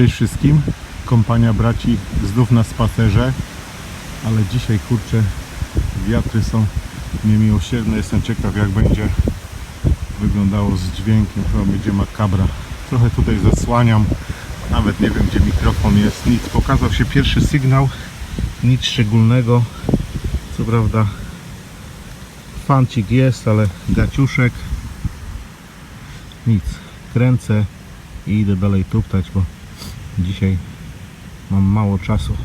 Cześć wszystkim, kompania braci znów na spacerze, ale dzisiaj kurczę wiatry są niemiłosierne, jestem ciekaw jak będzie wyglądało z dźwiękiem, chyba będzie makabra. Trochę tutaj zasłaniam, nawet nie wiem gdzie mikrofon jest, nic, pokazał się pierwszy sygnał, nic szczególnego, co prawda fancik jest, ale gaciuszek, nic, kręcę i idę dalej tuptać, bo dzisiaj mam mało czasu,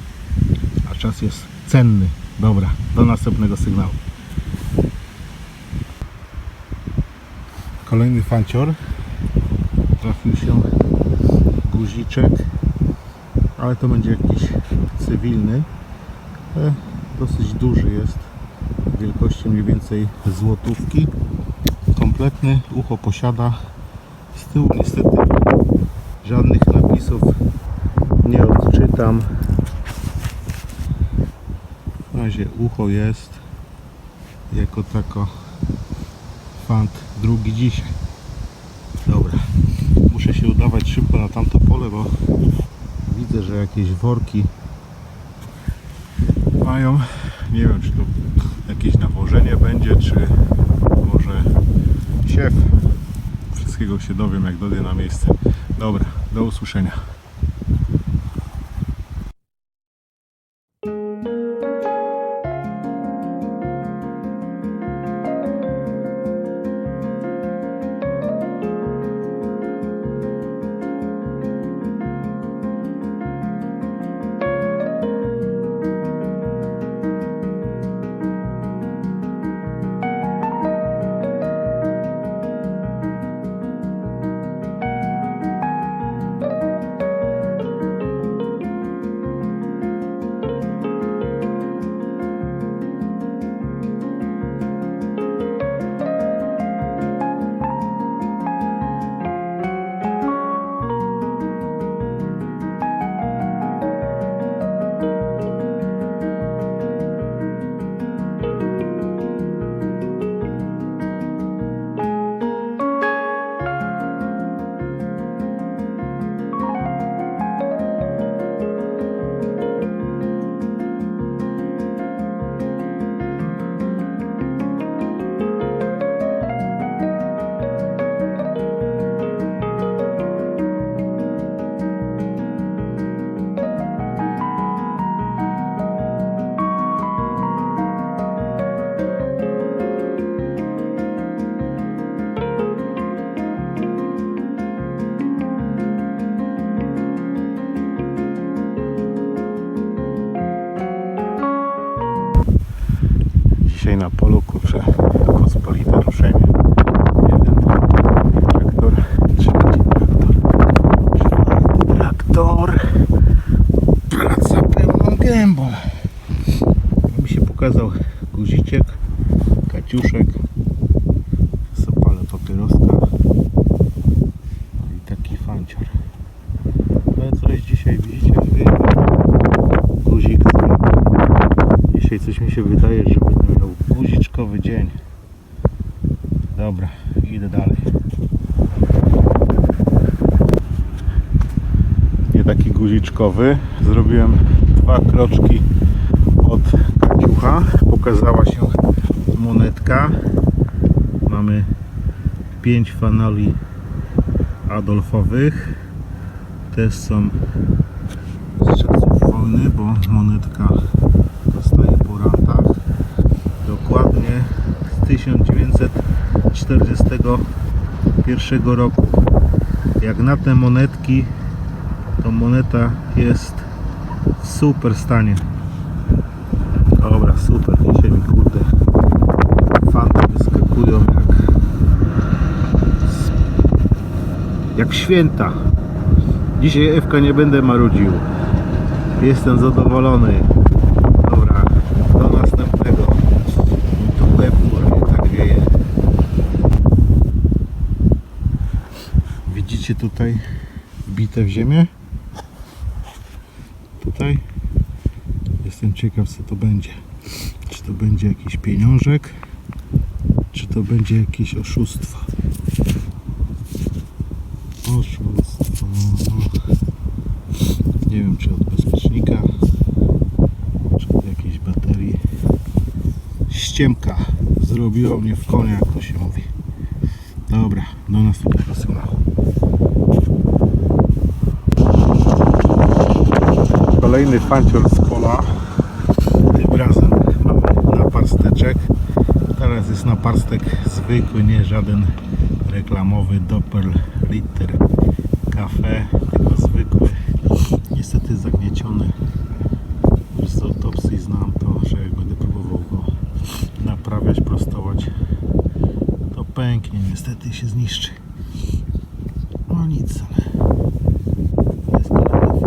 a czas jest cenny. Dobra, do następnego sygnału. Kolejny fancior. Trafił się guziczek, ale to będzie jakiś cywilny. E, dosyć duży jest, wielkości mniej więcej złotówki. Kompletny, ucho posiada. Z tyłu niestety żadnych napisów nie odczytam. W razie ucho jest jako tako fant drugi dzisiaj. Dobra, muszę się udawać szybko na tamto pole, bo widzę, że jakieś worki mają. Nie wiem, czy to jakieś nawożenie będzie, czy może siew. Wszystkiego się dowiem, jak dojdę na miejsce. Dobra, do usłyszenia. Dzisiaj na polu kurczę pospolite ruszenie. Jeden traktor, trzeci traktor, czwarty traktor. Praca pełną gębą. Mi się pokazał guziczek, kaciuszek, sopale papieroska No i taki fancior. Ale coś dzisiaj widzicie, guzik z. Dzisiaj coś mi się wydaje, że miał guziczkowy dzień. Dobra, idę dalej. Nie taki guziczkowy. Zrobiłem dwa kroczki od kaciucha. Pokazała się monetka. Mamy pięć fanali Adolfowych. Też są z czasów wojny, bo monetka 1941 roku. Jak na te monetki, to moneta jest w super stanie. Dobra, super. Dzisiaj mi kurde fanty wyskakują jak jak święta. Dzisiaj Ewka nie będę marudził. Jestem zadowolony. widzicie tutaj bite w ziemię. Tutaj jestem ciekaw co to będzie. Czy to będzie jakiś pieniążek, czy to będzie jakieś oszustwo. Oszustwo. Nie wiem czy od bezpiecznika, czy od jakiejś baterii. Ściemka zrobiła mnie w konia, jak to się mówi. Dobra, do następnego sygnału. Kolejny fancior z pola. Tym razem mamy naparsteczek. Teraz jest naparstek zwykły, nie żaden reklamowy Doppel Ritter Cafe, tylko zwykły. Niestety zagnieciony. Już z autopsji znam to, że jak będę próbował go naprawiać, prostować, to pęknie niestety się zniszczy. No nic, ale jest kolejny.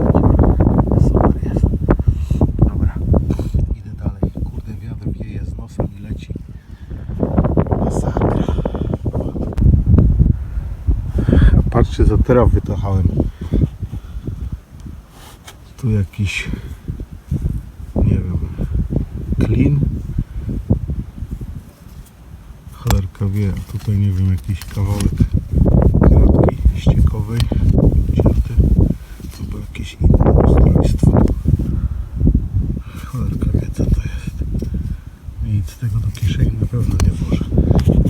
Super jest. Dobra, idę dalej. Kurde, wiatr wieje z nosem i leci. Masakra. Patrzcie, co teraz wytochałem. Tu jakiś, nie wiem, klin. Cholerka wie, tutaj nie wiem, jakiś kawałek ściekowej cięty. Albo jakieś inne ustrojstwo. Cholerka wie, co to jest. Nic z tego do kieszeni na pewno nie włożę.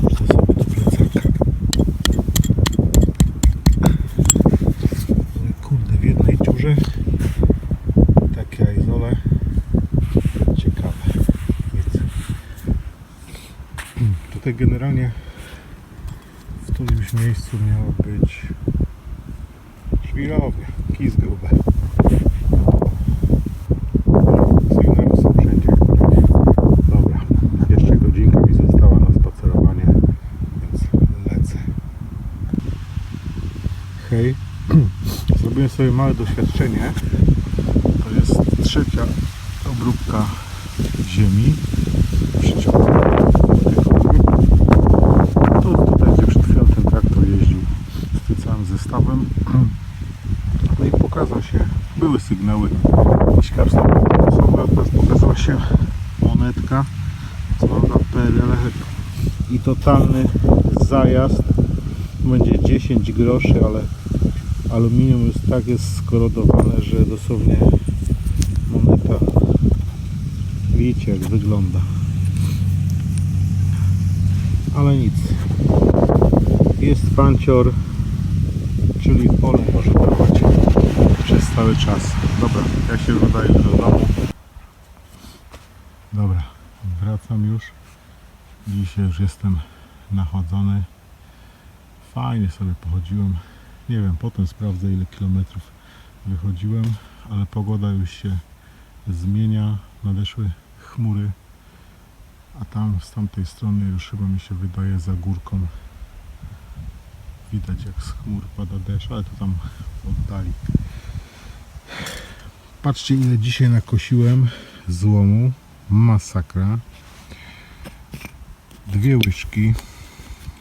Włożę sobie do plecaka. Ale kurde, w jednej dziurze takie izole. Ciekawe. Nic. Tutaj generalnie którymś miejscu miała być żwirownia, kij z grube. Sygnały są wszędzie. Dobra, jeszcze godzinka mi została na spacerowanie, więc lecę. Hej, zrobiłem sobie małe doświadczenie. To jest trzecia obróbka ziemi w przeciągu tego Tu tutaj, gdzie przed chwilą ten traktor jeździł z tym całym zestawem. No i pokazał się, były sygnały są, teraz pokazała się monetka, prawda PRL i totalny zajazd. Będzie 10 groszy, ale aluminium jest tak jest skorodowane, że dosłownie moneta widzicie jak wygląda. Ale nic. Jest pancior czyli pole może trwać przez cały czas. Dobra, ja się wydaję do domu. Dobra, wracam już. Dzisiaj już jestem nachodzony. Fajnie sobie pochodziłem. Nie wiem, potem sprawdzę ile kilometrów wychodziłem ale pogoda już się zmienia. Nadeszły chmury a tam z tamtej strony już chyba mi się wydaje za górką widać jak z chmur pada deszcz, ale to tam w oddali. Patrzcie ile dzisiaj nakosiłem złomu. Masakra. Dwie łyżki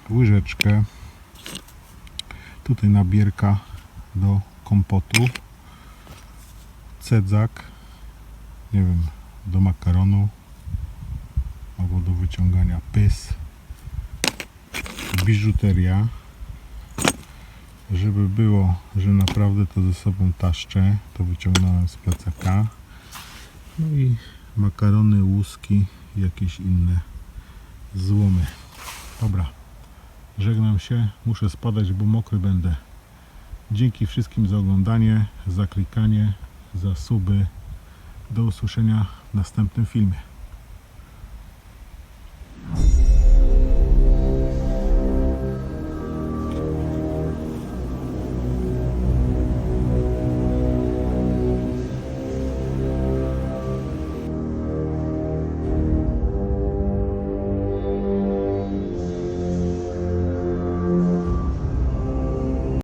łyżeczkę. Tutaj nabierka do kompotu. Cedzak nie wiem do makaronu albo do wyciągania pys biżuteria żeby było, że naprawdę to ze sobą taszczę to wyciągnąłem z plecaka. No i makarony, łuski jakieś inne złomy. Dobra żegnam się, muszę spadać, bo mokry będę. Dzięki wszystkim za oglądanie za klikanie, za suby. Do usłyszenia w następnym filmie